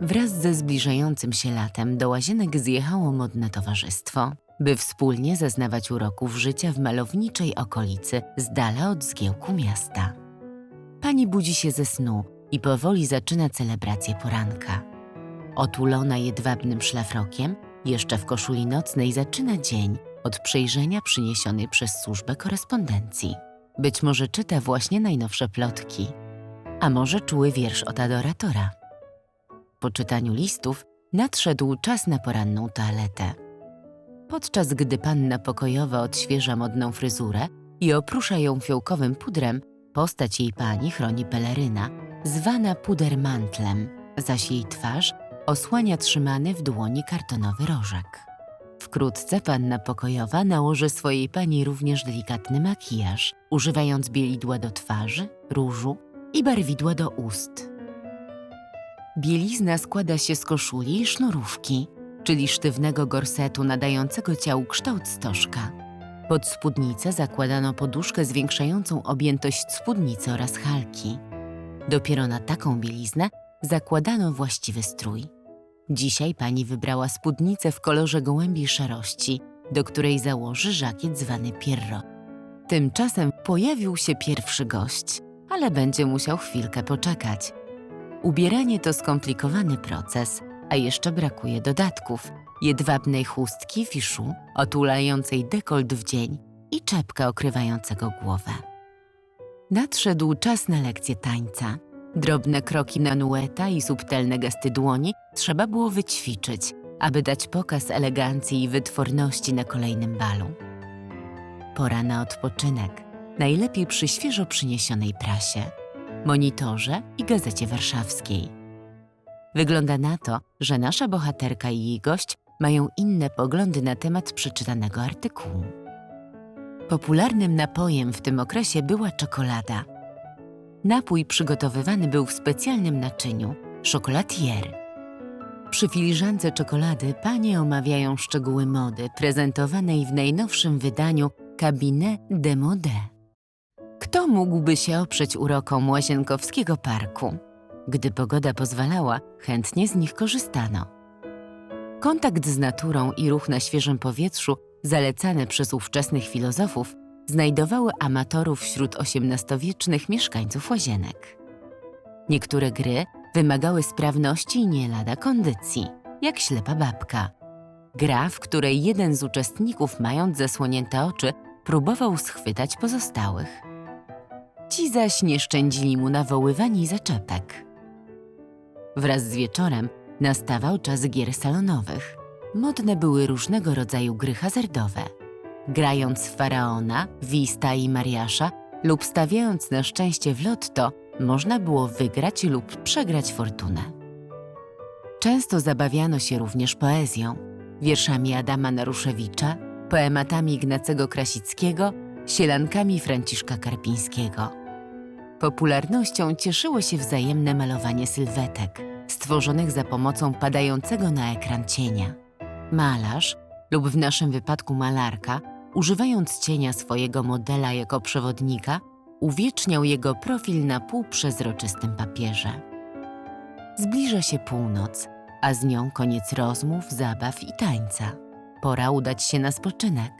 Wraz ze zbliżającym się latem do łazienek zjechało modne towarzystwo, by wspólnie zaznawać uroków życia w malowniczej okolicy z dala od zgiełku miasta. Pani budzi się ze snu i powoli zaczyna celebrację poranka. Otulona jedwabnym szlafrokiem, jeszcze w koszuli nocnej zaczyna dzień od przejrzenia przyniesionej przez służbę korespondencji. Być może czyta właśnie najnowsze plotki, a może czuły wiersz od adoratora. Po czytaniu listów nadszedł czas na poranną toaletę. Podczas gdy panna pokojowa odświeża modną fryzurę i oprusza ją fiołkowym pudrem, postać jej pani chroni peleryna, zwana pudermantlem, zaś jej twarz osłania trzymany w dłoni kartonowy rożek. Wkrótce panna pokojowa nałoży swojej pani również delikatny makijaż, używając bielidła do twarzy, różu i barwidła do ust. Bielizna składa się z koszuli i sznurówki, czyli sztywnego gorsetu nadającego ciału kształt stożka. Pod spódnicę zakładano poduszkę zwiększającą objętość spódnicy oraz halki. Dopiero na taką bieliznę zakładano właściwy strój. Dzisiaj pani wybrała spódnicę w kolorze gołębiej szarości, do której założy żakiet zwany pierro. Tymczasem pojawił się pierwszy gość, ale będzie musiał chwilkę poczekać. Ubieranie to skomplikowany proces, a jeszcze brakuje dodatków: jedwabnej chustki fiszu, otulającej dekolt w dzień i czepka okrywającego głowę. Nadszedł czas na lekcję tańca. Drobne kroki nanueta i subtelne gesty dłoni trzeba było wyćwiczyć, aby dać pokaz elegancji i wytworności na kolejnym balu. Pora na odpoczynek, najlepiej przy świeżo przyniesionej prasie, monitorze i gazecie warszawskiej. Wygląda na to, że nasza bohaterka i jej gość mają inne poglądy na temat przeczytanego artykułu. Popularnym napojem w tym okresie była czekolada. Napój przygotowywany był w specjalnym naczyniu chocolatier. Przy filiżance czekolady panie omawiają szczegóły mody prezentowanej w najnowszym wydaniu Cabinet de Mode. Kto mógłby się oprzeć urokom Łazienkowskiego Parku? Gdy pogoda pozwalała, chętnie z nich korzystano. Kontakt z naturą i ruch na świeżym powietrzu, zalecane przez ówczesnych filozofów, znajdowały amatorów wśród XVIII-wiecznych mieszkańców łazienek. Niektóre gry wymagały sprawności i nie lada kondycji, jak ślepa babka. Gra, w której jeden z uczestników, mając zasłonięte oczy, próbował schwytać pozostałych. Ci zaś nie szczędzili mu nawoływań i zaczepek. Wraz z wieczorem nastawał czas gier salonowych. Modne były różnego rodzaju gry hazardowe. Grając w faraona, wista i mariasza lub stawiając na szczęście w lotto, można było wygrać lub przegrać fortunę. Często zabawiano się również poezją, wierszami Adama Naruszewicza, poematami Ignacego Krasickiego, sielankami Franciszka Karpińskiego. Popularnością cieszyło się wzajemne malowanie sylwetek, stworzonych za pomocą padającego na ekran cienia. Malarz, lub w naszym wypadku malarka, używając cienia swojego modela jako przewodnika, uwieczniał jego profil na półprzezroczystym papierze. Zbliża się północ, a z nią koniec rozmów, zabaw i tańca. Pora udać się na spoczynek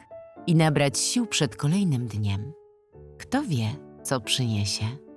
i nabrać sił przed kolejnym dniem. Kto wie, co przyniesie.